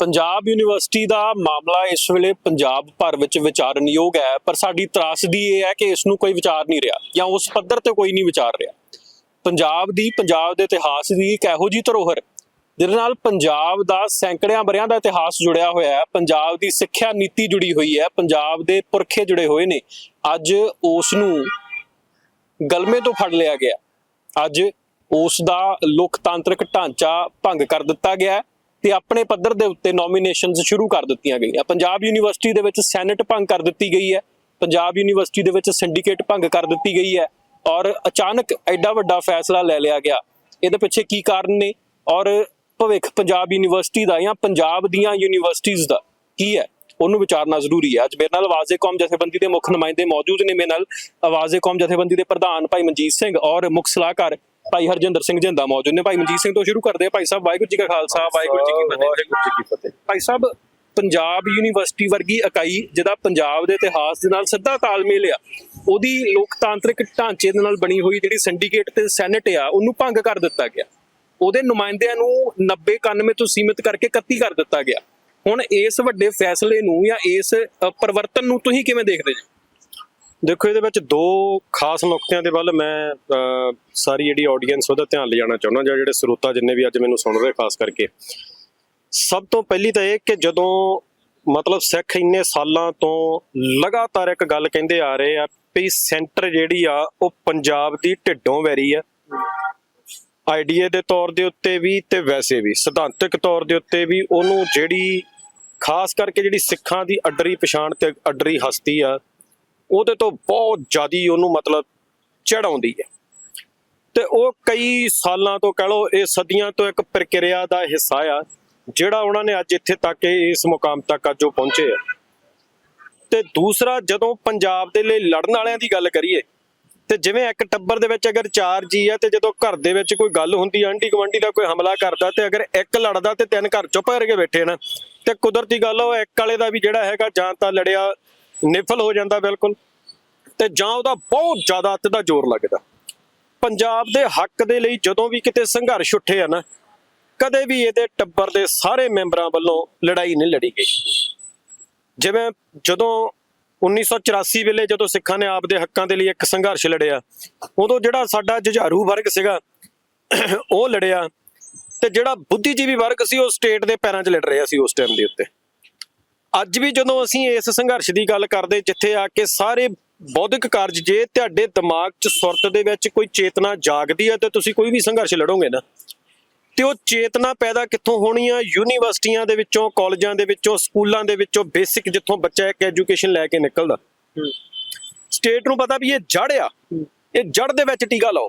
Punjab university ਦਾ ਮਾਮਲਾ ਇਸ ਵੇਲੇ ਪੰਜਾਬ ਭਰ ਵਿੱਚ ਵਿਚਾਰਨਯੋਗ ਹੈ, ਪਰ ਸਾਡੀ ਤਰਾਸਦੀ ਇਹ ਹੈ ਕਿ ਇਸ ਨੂੰ ਕੋਈ ਵਿਚਾਰ ਨਹੀਂ ਰਿਹਾ ਜਾਂ ਉਸ ਪੱਧਰ ਤੇ ਕੋਈ ਨਹੀਂ ਵਿਚਾਰ ਰਿਹਾ। ਪੰਜਾਬ ਦੀ, ਪੰਜਾਬ ਦੇ ਇਤਿਹਾਸ ਦੀ ਇੱਕ ਇਹੋ ਜਿਹੀ ਧਰੋਹਰ, ਜਿਹਦੇ ਨਾਲ ਪੰਜਾਬ ਦਾ ਸੈਂਕੜਿਆਂ ਬਰਿਆਂ ਦਾ ਇਤਿਹਾਸ ਜੁੜਿਆ ਹੋਇਆ ਹੈ, ਪੰਜਾਬ ਦੀ ਸਿੱਖਿਆ ਨੀਤੀ ਜੁੜੀ ਹੋਈ ਹੈ, ਪੰਜਾਬ ਦੇ ਪੁਰਖੇ ਜੁੜੇ ਹੋਏ ਨੇ। ਅੱਜ ਉਸ ਨੂੰ ਗਲਮੇ ਤੋਂ ਫੜ ਲਿਆ ਗਿਆ। ਅੱਜ ਉਸ ਦਾ ਲੋਕਤਾਂਤਰਿਕ ਢਾਂਚਾ ਭੰਗ ਕਰ ਦਿੱਤਾ ਗਿਆ ਤੇ ਆਪਣੇ ਪੱਧਰ ਦੇ ਉੱਤੇ ਨੋਮੀਨੇਸ਼ਨਸ ਸ਼ੁਰੂ ਕਰ ਦਿੱਤੀਆਂ ਗਈਆਂ। ਪੰਜਾਬ ਯੂਨੀਵਰਸਿਟੀ ਦੇ ਵਿੱਚ ਸੈਨੇਟ ਭੰਗ ਕਰ ਦਿੱਤੀ ਗਈ ਹੈ। ਪੰਜਾਬ ਯੂਨੀਵਰਸਿਟੀ ਦੇ ਵਿੱਚ ਸਿੰਡੀਕੇਟ ਭੰਗ ਕਰ ਦਿੱਤੀ ਗਈ ਹੈ ਔਰ ਅਚਾਨਕ ਐਡਾ ਵੱਡਾ ਫੈਸਲਾ ਲੈ ਲਿਆ ਗਿਆ। ਇਹਦੇ ਪਿੱਛੇ ਕੀ ਕਾਰਨ ਨੇ? ਔਰ ਭਵਿੱਖ ਪੰਜਾਬ ਯੂਨੀਵਰਸਿਟੀ ਦਾ ਜਾਂ ਪੰਜਾਬ ਦੀਆਂ ਯੂਨੀਵਰਸਿਟੀਆਂ ਦਾ ਕੀ ਹੈ? ਉਹਨੂੰ ਵਿਚਾਰਨਾ ਜ਼ਰੂਰੀ ਹੈ। ਅੱਜ ਮੇਰੇ ਨਾਲ ਆਵਾਜ਼ੇ ਕੌਮ ਜਥੇਬੰਦੀ ਦੇ ਮੁੱਖ ਨੁਮਾਇੰਦੇ ਮੌਜੂਦ ਨੇ। ਮੇਰੇ ਨਾਲ ਆਵਾਜ਼ੇ ਕੌਮ ਜਥੇਬੰਦੀ ਦੇ ਪ੍ਰਧਾਨ ਭਾਈ ਮਨਜੀਤ ਸਿੰਘ ਔਰ ਮੁੱਖ ਸਲਾਹਕਾਰ ਭਾਈ ਹਰਜਿੰਦਰ ਸਿੰਘ ਜਿੰਦਾ ਮੌਜੂਦ ਨੇ। ਭਾਈ ਮਨਜੀਤ ਸਿੰਘ ਤੋਂ ਸ਼ੁਰੂ ਕਰਦੇ ਹਾਂ। ਭਾਈ ਸਾਹਿਬ ਵਾਹਿਗੁਰੂ ਜੀ ਕਾ ਖਾਲਸਾ ਵਾਹਿਗੁਰੂ ਜੀ ਕੀ ਫਤਿਹ। ਵਾਹਿਗੁਰੂ ਜੀ ਕੀ ਫਤਿਹ। ਭਾਈ ਸਾਹਿਬ ਪੰਜਾਬ ਯੂਨੀਵਰਸਿਟੀ ਵਰਗੀ ਇਕਾਈ ਜਿਹਦਾ ਪੰਜਾਬ ਦੇ ਇਤਿਹਾਸ ਦੇ ਨਾਲ ਸਿੱਧਾ ਤਾਲਮੇਲ ਆ ਉਹਦੀ ਲੋਕਤਾਂਤਰਿਕ ਢਾਂਚੇ ਦੇ ਨਾਲ ਬਣੀ ਹੋਈ ਜਿਹੜੀ ਸਿੰਡੀਕੇਟ ਤੇ ਸੈਨੇਟ ਆ ਉਹਨੂੰ ਭੰਗ ਕਰ ਦਿੱਤਾ ਗਿਆ। ਉਹਦੇ ਨੁਮਾਇੰਦਿਆਂ ਨੂੰ 90 91 ਤੋਂ ਸੀਮਿਤ ਕਰਕੇ 31 ਕਰ ਦਿੱਤਾ ਗਿਆ। ਹੁਣ ਇਸ ਵੱਡੇ ਫੈਸਲੇ ਨੂੰ ਜਾਂ ਇਸ ਪਰਿਵਰਤਨ ਨੂੰ ਤੁਸੀਂ ਕਿਵੇਂ ਦੇਖਦੇ ਜੀ ਦੇਖੋ, ਇਹਦੇ ਵਿੱਚ ਦੋ ਖਾਸ ਨੁਕਤਿਆਂ ਦੇ ਵੱਲ ਮੈਂ ਸਾਰੀ ਜਿਹੜੀ ਆਡੀਅנס ਉਹਦਾ ਧਿਆਨ ਲਿਜਾਣਾ ਚਾਹੁੰਦਾ, ਜਾਂ ਜਿਹੜੇ ਸਰੋਤਾ ਜਿੰਨੇ ਵੀ ਅੱਜ ਮੈਨੂੰ ਸੁਣ ਰਹੇ, ਖਾਸ ਕਰਕੇ। ਸਭ ਤੋਂ ਪਹਿਲੀ ਤਾਂ ਇਹ ਕਿ ਜਦੋਂ ਮਤਲਬ ਸਿੱਖ ਇੰਨੇ ਸਾਲਾਂ ਤੋਂ ਲਗਾਤਾਰ ਇੱਕ ਗੱਲ ਕਹਿੰਦੇ ਆ ਰਹੇ ਆ ਵੀ ਸੈਂਟਰ ਜਿਹੜੀ ਆ, ਉਹ ਪੰਜਾਬ ਦੀ ਢਿੱਡੋਂ ਵੈਰੀ ਆ। ਆਈਡੀਏ ਦੇ ਤੌਰ ਦੇ ਉੱਤੇ ਵੀ ਤੇ ਵੈਸੇ ਵੀ, ਸਿਧਾਂਤਕ ਤੌਰ ਦੇ ਉੱਤੇ ਵੀ ਉਹਨੂੰ ਜਿਹੜੀ, ਖਾਸ ਕਰਕੇ ਜਿਹੜੀ ਸਿੱਖਾਂ ਦੀ ਅੱਡਰੀ ਪਛਾਣ ਤੇ ਅੱਡਰੀ ਹਸਤੀ ਆ ਉਹਦੇ ਤੋਂ ਬਹੁਤ ਜ਼ਿਆਦੀ ਉਹਨੂੰ ਮਤਲਬ ਚੜ੍ਹ ਹੈ। ਤੇ ਉਹ ਕਈ ਸਾਲਾਂ ਤੋਂ ਕਹਿ ਲਓ, ਇਹ ਸਦੀਆਂ ਤੋਂ ਇੱਕ ਪ੍ਰਕਿਰਿਆ ਦਾ ਹਿੱਸਾ ਆ, ਜਿਹੜਾ ਉਹਨਾਂ ਨੇ ਅੱਜ ਇੱਥੇ ਤੱਕ ਇਸ ਮੁਕਾਮ ਤੱਕ ਅੱਜ ਉਹ ਪਹੁੰਚੇ ਆ। ਤੇ ਦੂਸਰਾ, ਜਦੋਂ ਪੰਜਾਬ ਦੇ ਲਈ ਲੜਨ ਵਾਲਿਆਂ ਦੀ ਗੱਲ ਕਰੀਏ, ਤੇ ਜਿਵੇਂ ਇੱਕ ਟੱਬਰ ਦੇ ਵਿੱਚ ਅਗਰ ਚਾਰ ਜੀ ਆ, ਤੇ ਜਦੋਂ ਘਰ ਦੇ ਵਿੱਚ ਕੋਈ ਗੱਲ ਹੁੰਦੀ ਆਂਟੀ ਗਵੰਡੀ ਦਾ ਕੋਈ ਹਮਲਾ ਕਰਦਾ, ਤੇ ਅਗਰ ਇੱਕ ਲੜਦਾ ਤੇ ਤਿੰਨ ਘਰ ਚੁੱਪ ਕਰਕੇ ਬੈਠੇ ਨਾ, ਤੇ ਕੁਦਰਤੀ ਗੱਲ ਉਹ ਇੱਕ ਵਾਲੇ ਦਾ ਵੀ ਜਿਹੜਾ ਹੈਗਾ ਜਾਂ ਤਾਂ ਲੜਿਆ ਨਿਫਲ ਹੋ ਜਾਂਦਾ ਬਿਲਕੁਲ। ਤੇ ਜਾਂ ਉਹਦਾ ਬਹੁਤ ਜ਼ਿਆਦਾ ਅੱਤ ਦਾ ਜ਼ੋਰ ਲੱਗਦਾ। ਪੰਜਾਬ ਦੇ ਹੱਕ ਦੇ ਲਈ ਜਦੋਂ ਵੀ ਕਿਤੇ ਸੰਘਰਸ਼ ਉੱਠੇ ਆ ਨਾ ਕਦੇ ਵੀ ਇਹਦੇ ਟੱਬਰ ਦੇ ਸਾਰੇ ਮੈਂਬਰਾਂ ਵੱਲੋਂ ਲੜਾਈ ਨਹੀਂ ਲੜੀ ਗਈ। ਜਿਵੇਂ ਜਦੋਂ 1984 ਵੇਲੇ ਜਦੋਂ ਸਿੱਖਾਂ ਨੇ ਆਪ ਦੇ ਹੱਕਾਂ ਦੇ ਲਈ ਇੱਕ ਸੰਘਰਸ਼ ਲੜਿਆ, ਉਦੋਂ ਜਿਹੜਾ ਸਾਡਾ ਜੁਝਾਰੂ ਵਰਗ ਸੀਗਾ, ਉਹ ਲੜਿਆ ਤੇ ਜਿਹੜਾ ਬੁੱਧੀਜੀਵੀ ਵਰਗ ਸੀ, ਉਹ ਸਟੇਟ ਦੇ ਪੈਰਾਂ 'ਚ ਲੜ ਰਿਹਾ ਸੀ ਉਸ ਟਾਈਮ ਦੇ ਉੱਤੇ। ਅੱਜ ਵੀ ਜਦੋਂ ਅਸੀਂ ਇਸ ਸੰਘਰਸ਼ ਦੀ ਗੱਲ ਕਰਦੇ, ਜਿੱਥੇ ਆ ਕੇ ਸਾਰੇ ਬੌਧਿਕ ਕਾਰਜ ਜੇ ਤੁਹਾਡੇ ਦਿਮਾਗ 'ਚ ਸੁਰਤ ਦੇ ਵਿੱਚ ਕੋਈ ਚੇਤਨਾ ਜਾਗਦੀ ਹੈ ਤੇ ਤੁਸੀਂ ਕੋਈ ਵੀ ਸੰਘਰਸ਼ ਲੜੋਗੇ ਨਾ ਤੇ ਉਹ ਚੇਤਨਾ ਪੈਦਾ ਕਿੱਥੋਂ ਹੋਣੀ ਆ? ਯੂਨੀਵਰਸਿਟੀਆਂ ਦੇ ਵਿੱਚੋਂ ਕਾਲਜਾਂ ਦੇ ਵਿੱਚੋਂ ਸਕੂਲਾਂ ਦੇ ਵਿੱਚੋਂ ਬੇਸਿਕ ਜਿੱਥੋਂ ਬੱਚਾ ਇੱਕ ਐਜੂਕੇਸ਼ਨ ਲੈ ਕੇ ਨਿਕਲਦਾ। ਸਟੇਟ ਨੂੰ ਪਤਾ ਵੀ ਇਹ ਜੜ ਆ। ਇਹ ਜੜ ਦੇ ਵਿੱਚ ਟੀਕਾ ਲਾਓ।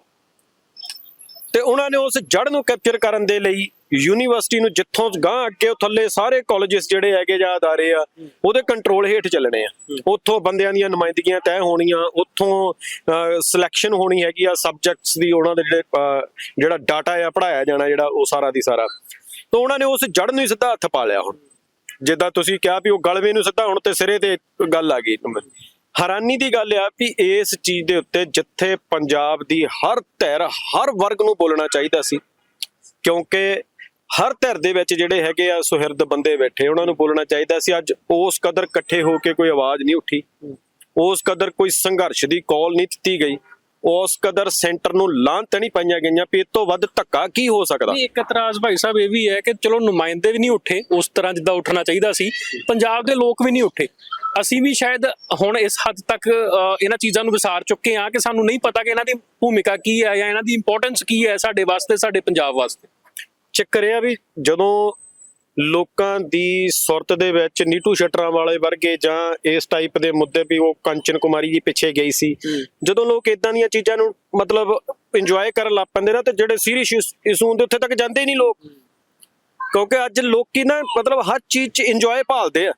ਤੇ ਉਹਨਾਂ ਨੇ ਉਸ ਜੜ ਨੂੰ ਕੈਪਚਰ ਕਰਨ ਦੇ ਲਈ ਯੂਨੀਵਰਸਿਟੀ ਨੂੰ ਜਿੱਥੋਂ ਗਾਂ ਅੱਗੇ ਉਹ ਥੱਲੇ ਸਾਰੇ ਕਾਲਜਸ ਜਿਹੜੇ ਹੈਗੇ ਜਾਂ ਅਦਾਰੇ ਆ ਉਹਦੇ ਕੰਟਰੋਲ ਹੇਠ ਚੱਲਣੇ ਆ। ਉੱਥੋਂ ਬੰਦਿਆਂ ਦੀਆਂ ਨੁਮਾਇੰਦਗੀਆਂ ਤੈਅ ਹੋਣੀਆਂ ਉੱਥੋਂ ਸਿਲੈਕਸ਼ਨ ਹੋਣੀ ਹੈਗੀ ਆ ਸਬਜੈਕਟਸ ਦੀ ਉਹਨਾਂ ਦੇ ਜਿਹੜੇ ਜਿਹੜਾ ਡਾਟਾ ਆ ਪੜਾਇਆ ਜਾਣਾ ਜਿਹੜਾ ਉਹ ਸਾਰਾ ਦੀ ਸਾਰਾ। ਤਾਂ ਉਹਨਾਂ ਨੇ ਉਸ ਜੜ ਨੂੰ ਹੀ ਸਿੱਧਾ ਹੱਥ ਪਾ ਲਿਆ ਹੁਣ। ਜਿੱਦਾਂ ਤੁਸੀਂ ਕਿਹਾ ਵੀ ਉਹ ਗਲਵੇ ਨੂੰ ਸਿੱਧਾ ਹੁਣ ਤੇ ਸਿਰੇ ਤੇ ਗੱਲ ਆ ਗਈ। ਹੈਰਾਨੀ ਦੀ ਗੱਲ ਆ ਵੀ ਇਸ ਚੀਜ਼ ਦੇ ਉੱਤੇ ਜਿੱਥੇ ਪੰਜਾਬ ਦੀ ਹਰ ਧਿਰ ਹਰ ਵਰਗ ਨੂੰ ਬੋਲਣਾ ਚਾਹੀਦਾ ਸੀ। ਕਿਉਂਕਿ ਹਰ ਧਿਰ ਦੇ ਵਿੱਚ ਜਿਹੜੇ ਹੈਗੇ ਆ ਸੁਹਿਰਦ ਬੰਦੇ ਬੈਠੇ, ਉਹਨਾਂ ਨੂੰ ਬੋਲਣਾ ਚਾਹੀਦਾ ਸੀ। ਅੱਜ ਉਸ ਕਦਰ ਇਕੱਠੇ ਹੋ ਕੇ ਕੋਈ ਆਵਾਜ਼ ਨਹੀਂ ਉੱਠੀ। ਉਸ ਕਦਰ ਕੋਈ ਸੰਘਰਸ਼ ਦੀ ਕਾਲ ਨਹੀਂ ਦਿੱਤੀ ਗਈ। ਉਸ ਕਦਰ ਸੈਂਟਰ ਨੂੰ ਲਾਂਤ ਨਹੀਂ ਪਾਈਆਂ ਗਈਆਂ ਵੀ ਇਹ ਤੋਂ ਵੱਧ ਧੱਕਾ ਕੀ ਹੋ ਸਕਦਾ? ਇੱਕ ਇਤਰਾਜ਼ ਭਾਈ ਸਾਹਿਬ ਇਹ ਵੀ ਹੈ ਕਿ ਚਲੋ ਨੁਮਾਇੰਦੇ ਵੀ ਨਹੀਂ ਉੱਠੇ, ਉਸ ਤਰ੍ਹਾਂ ਜਿੱਦਾਂ ਉੱਠਣਾ ਚਾਹੀਦਾ ਸੀ। ਪੰਜਾਬ ਦੇ ਲੋਕ ਵੀ ਨਹੀਂ ਉੱਠੇ। ਅਸੀਂ ਵੀ ਸ਼ਾਇਦ ਹੁਣ ਇਸ ਹੱਦ ਤੱਕ ਇਹਨਾਂ ਚੀਜ਼ਾਂ ਨੂੰ ਵਿਸਾਰ ਚੁੱਕੇ ਹਾਂ ਕਿ ਸਾਨੂੰ ਨਹੀਂ ਪਤਾ ਕਿ ਇਹਨਾਂ ਦੀ ਭੂਮਿਕਾ ਕੀ ਹੈ ਜਾਂ ਇਹਨਾਂ ਦੀ ਇੰਪੋਰਟੈਂਸ ਕੀ ਹੈ ਸਾਡੇ ਵਾਸਤੇ, ਸਾਡੇ ਪੰਜਾਬ ਵਾਸਤੇ। ਚੱਕਰ ਇਹ ਆ ਵੀ ਜਦੋਂ ਲੋਕਾਂ ਦੀ ਸੁਰਤ ਦੇ ਵਿੱਚ ਨੀਟੂ ਸ਼ਟਰਾਂ ਵਾਲੇ ਵਰਗੇ ਜਾਂ ਇਸ ਟਾਈਪ ਦੇ ਮੁੱਦੇ ਵੀ ਉਹ ਕੰਚਨ ਕੁਮਾਰੀ ਜੀ ਪਿੱਛੇ ਗਈ ਸੀ ਜਦੋਂ ਲੋਕ ਇਦਾਂ ਦੀਆਂ ਚੀਜ਼ਾਂ ਨੂੰ ਮਤਲਬ ਇੰਜੋਏ ਕਰਨ ਲੱਗ ਪੈਂਦੇ ਨਾ ਤੇ ਜਿਹੜੇ ਸੀਰੀਅਸ ਇਸ਼ੂ ਹੁੰਦੇ ਉੱਥੇ ਤੱਕ ਜਾਂਦੇ ਹੀ ਨਹੀਂ ਲੋਕ। ਕਿਉਂਕਿ ਅੱਜ ਲੋਕੀ ਨਾ ਮਤਲਬ ਹਰ ਚੀਜ਼ 'ਚ ਇੰਜੋਏ ਭਾਲਦੇ ਆ।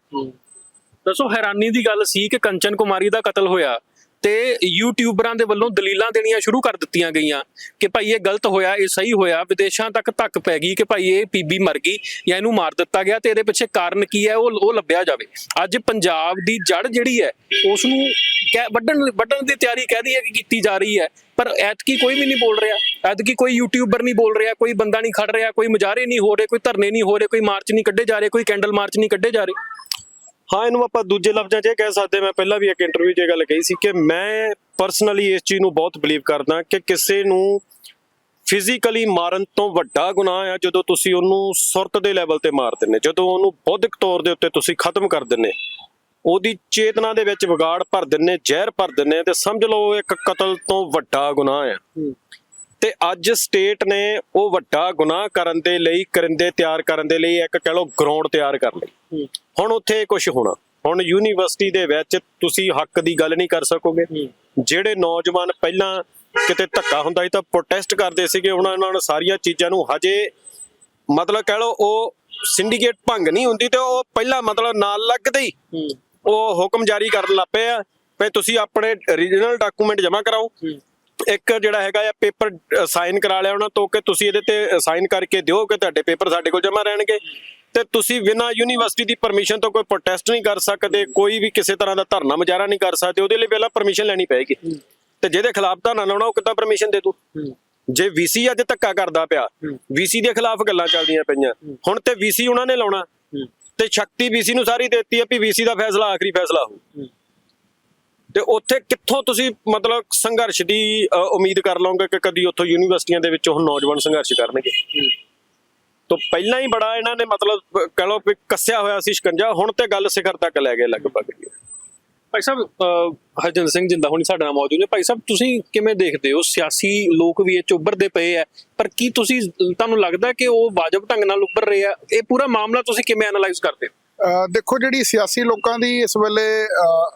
ਦੱਸੋ ਹੈਰਾਨੀ ਦੀ ਗੱਲ ਸੀ ਕਿ ਕੰਚਨ ਕੁਮਾਰੀ ਦਾ ਕਤਲ ਹੋਇਆ। ਤੇ ਯੂਟਿਊਬਰਾਂ ਦੇ ਵੱਲੋਂ ਦਲੀਲਾਂ ਦੇਣੀਆਂ ਸ਼ੁਰੂ ਕਰ ਦਿੱਤੀਆਂ ਗਈਆਂ ਕਿ ਭਾਈ ਇਹ ਗਲਤ ਹੋਇਆ, ਇਹ ਸਹੀ ਹੋਇਆ, ਵਿਦੇਸ਼ਾਂ ਤੱਕ ਧੱਕ ਪੈ ਗਈ ਕਿ ਭਾਈ ਇਹ ਪੀਬੀ ਮਰ ਗਈ ਜਾਂ ਇਹਨੂੰ ਮਾਰ ਦਿੱਤਾ ਗਿਆ ਤੇ ਇਹਦੇ ਪਿੱਛੇ ਕਾਰਨ ਕੀ ਹੈ, ਉਹ ਉਹ ਲੱਭਿਆ ਜਾਵੇ। ਅੱਜ ਪੰਜਾਬ ਦੀ ਜੜ ਜਿਹੜੀ ਹੈ ਉਸ ਨੂੰ ਕਹਿ- ਵੱਢਣ ਵੱਢਣ ਦੀ ਤਿਆਰੀ ਕਹਿ ਰਹੀ ਹੈ ਕਿ ਕੀਤੀ ਜਾ ਰਹੀ ਹੈ, ਪਰ ਐਤਕੀ ਕੋਈ ਵੀ ਨਹੀਂ ਬੋਲ ਰਿਹਾ। ਐਤਕੀ ਕੋਈ ਯੂਟਿਊਬਰ ਨਹੀਂ ਬੋਲ ਰਿਹਾ, ਕੋਈ ਬੰਦਾ ਨਹੀਂ ਖੜ ਰਿਹਾ, ਕੋਈ ਮੁਜ਼ਾਹਰੇ ਨਹੀਂ ਹੋ ਰਹੇ, ਕੋਈ ਧਰਨੇ ਨਹੀਂ ਹੋ ਰਹੇ, ਕੋਈ ਮਾਰਚ ਨਹੀਂ ਕੱਢੇ ਜਾ ਰਹੇ, ਕੋਈ ਕੈਂਡਲ ਮਾਰਚ ਨਹੀਂ ਕੱਢੇ ਜਾ ਰਹੇ। ਹਾਂ, ਇਹਨੂੰ ਆਪਾਂ ਦੂਜੇ ਲਫ਼ਜ਼ਾਂ 'ਚ ਇਹ ਕਹਿ ਸਕਦੇ ਮੈਂ ਪਹਿਲਾਂ ਵੀ ਇੱਕ ਇੰਟਰਵਿਊ 'ਚ ਇਹ ਗੱਲ ਕਹੀ ਸੀ ਕਿ ਮੈਂ ਪਰਸਨਲੀ ਇਸ ਚੀਜ਼ ਨੂੰ ਬਹੁਤ ਬਲੀਵ ਕਰਦਾ ਕਿ ਕਿਸੇ ਨੂੰ ਫਿਜ਼ੀਕਲੀ ਮਾਰਨ ਤੋਂ ਵੱਡਾ ਗੁਨਾਹ ਆ, ਜਦੋਂ ਤੁਸੀਂ ਉਹਨੂੰ ਸੁਰਤ ਦੇ ਲੈਵਲ ਤੇ ਮਾਰ ਦਿੰਦੇ ਜਦੋਂ ਉਹਨੂੰ ਬੌਧਿਕ ਤੌਰ ਦੇ ਉੱਤੇ ਤੁਸੀਂ ਖਤਮ ਕਰ ਦਿੰਦੇ ਉਹਦੀ ਚੇਤਨਾ ਦੇ ਵਿੱਚ ਵਿਗਾੜ ਭਰ ਦਿੰਦੇ ਜ਼ਹਿਰ ਭਰ ਦਿੰਦੇ ਤੇ ਸਮਝ ਲਓ ਉਹ ਇੱਕ ਕਤਲ ਤੋਂ ਵੱਡਾ ਗੁਨਾਹ ਆ। ਤੇ ਅੱਜ ਸਟੇਟ ਨੇ ਉਹ ਵੱਡਾ ਗੁਨਾਹ ਕਰਨ ਦੇ ਲਈ ਕਰਿੰਦੇ ਤਿਆਰ ਕਰਨ ਦੇ ਲਈ ਇੱਕ ਕਹ ਲਓ ਗਰਾਊਂਡ ਤਿਆਰ ਕਰ ਲਈ। ਹੁਣ ਉੱਥੇ ਕੁਝ ਹੋਣਾ। ਹੁਣ ਯੂਨੀਵਰਸਿਟੀ ਦੇ ਵਿੱਚ ਤੁਸੀਂ ਹੱਕ ਦੀ ਗੱਲ ਨਹੀਂ ਕਰ ਸਕੋਗੇ। ਜਿਹੜੇ ਨੌਜਵਾਨ ਪਹਿਲਾਂ ਕਿਤੇ ਧੱਕਾ ਹੁੰਦਾ ਸੀ ਤਾਂ ਪ੍ਰੋਟੈਸਟ ਕਰਦੇ ਸੀਗੇ ਉਹਨਾਂ ਨਾਲ ਸਾਰੀਆਂ ਚੀਜ਼ਾਂ ਨੂੰ ਹਜੇ ਮਤਲਬ ਕਹ ਲਓ ਉਹ ਸਿੰਡੀਕੇਟ ਭੰਗ ਨਹੀਂ ਹੁੰਦੀ ਤੇ ਉਹ ਪਹਿਲਾਂ ਮਤਲਬ ਨਾਲ ਲੱਗਦੇ ਹੀ। ਉਹ ਹੁਕਮ ਜਾਰੀ ਕਰਨ ਲੱਪੇ ਆ। ਵੀ ਤੁਸੀਂ ਆਪਣੇ ਰੀਜਨਲ ਡਾਕੂਮੈਂਟ ਜਮ੍ਹਾਂ ਕਰਾਓ। ਇੱਕ ਜਿਹੜਾ ਹੈਗਾ ਆ ਪੇਪਰ ਸਾਈਨ ਕਰਾ ਲਿਆ ਉਹਨਾਂ ਤੋਂ ਕਿ ਤੁਸੀਂ ਇਹਦੇ ਤੇ ਸਾਈਨ ਕਰਕੇ ਦਿਓ ਕਿ ਤੁਹਾਡੇ ਪੇਪਰ ਸਾਡੇ ਕੋਲ ਜਮ੍ਹਾਂ ਰਹਿਣਗੇ। ਤੇ ਤੁਸੀਂ ਬਿਨਾਂ ਯੂਨੀਵਰਸਿਟੀ ਦੀ ਪਰਮਿਸ਼ਨ ਤੋਂ ਕੋਈ ਪ੍ਰੋਟੈਸਟ ਨਹੀਂ ਕਰ ਸਕਦੇ ਕੋਈ ਵੀ ਕਿਸੇ ਤਰ੍ਹਾਂ ਦਾ ਧਰਨਾ ਮੁਜ਼ਾਹਰਾ ਨਹੀਂ ਕਰ ਸਕਦੇ ਉਹਦੇ ਲਈ ਪਹਿਲਾਂ ਪਰਮਿਸ਼ਨ ਲੈਣੀ ਪਏਗੀ। ਤੇ ਜਿਹਦੇ ਖਿਲਾਫ ਧਰਨਾ ਲਾਉਣਾ ਉਹ ਕਿੱਦਾਂ ਪਰਮਿਸ਼ਨ ਦੇ ਦੂ? ਜੇ ਵੀਸੀ ਅੱਜ ਧੱਕਾ ਕਰਦਾ ਪਿਆ ਵੀਸੀ ਦੇ ਖਿਲਾਫ ਗੱਲਾਂ ਚੱਲਦੀਆਂ ਪਈਆਂ। ਹੁਣ ਤੇ ਵੀਸੀ ਉਹਨਾਂ ਨੇ ਲਾਉਣਾ। ਤੇ ਸ਼ਕਤੀ ਵੀਸੀ ਨੂੰ ਸਾਰੀ ਦਿੱਤੀ ਹੈ ਵੀ ਵੀਸੀ ਦਾ ਫੈਸਲਾ ਆਖਰੀ ਫੈਸਲਾ ਹੋਊ। ਤੇ ਉੱਥੇ ਕਿੱਥੋਂ ਤੁਸੀਂ ਮਤਲਬ ਸੰਘਰਸ਼ ਦੀ ਉਮੀਦ ਕਰ ਲਓਗੇ ਕਿ ਕਦੀ ਉੱਥੋਂ ਯੂਨੀਵਰਸਿਟੀਆਂ ਦੇ ਵਿੱਚੋਂ ਹੁਣ ਨੌਜਵਾਨ ਸੰਘਰਸ਼ ਕਰਨਗੇ? ਤੋਂ ਪਹਿਲਾਂ ਹੀ ਬੜਾ ਇਹਨਾਂ ਨੇ ਮਤਲਬ ਕਹਿ ਲਓ ਵੀ ਕੱਸਿਆ ਹੋਇਆ ਸੀ ਸ਼ਿਕੰਜਾ ਹੁਣ ਤੇ ਗੱਲ ਸਿਖਰ ਤੱਕ ਲੈ ਗਏ ਲਗਭਗ। ਭਾਈ ਸਾਹਿਬ ਹਰਜਿੰਦਰ ਸਿੰਘ ਜਿੰਦਾ ਹੁਣੀ ਸਾਡੇ ਨਾਲ ਮੌਜੂਦ ਨੇ। ਭਾਈ ਸਾਹਿਬ ਤੁਸੀਂ ਕਿਵੇਂ ਦੇਖਦੇ ਹੋ? ਸਿਆਸੀ ਲੋਕ ਵੀ ਇਹ ਚ ਉੱਭਰਦੇ ਪਏ ਆ ਪਰ ਕੀ ਤੁਸੀਂ ਤੁਹਾਨੂੰ ਲੱਗਦਾ ਕਿ ਉਹ ਵਾਜਬ ਢੰਗ ਨਾਲ ਉੱਭਰ ਰਹੇ ਆ? ਇਹ ਪੂਰਾ ਮਾਮਲਾ ਤੁਸੀਂ ਕਿਵੇਂ ਐਨਾਲਾਈਜ਼ ਕਰਦੇ ਹੋ? ਦੇਖੋ ਜਿਹੜੀ ਸਿਆਸੀ ਲੋਕਾਂ ਦੀ ਇਸ ਵੇਲੇ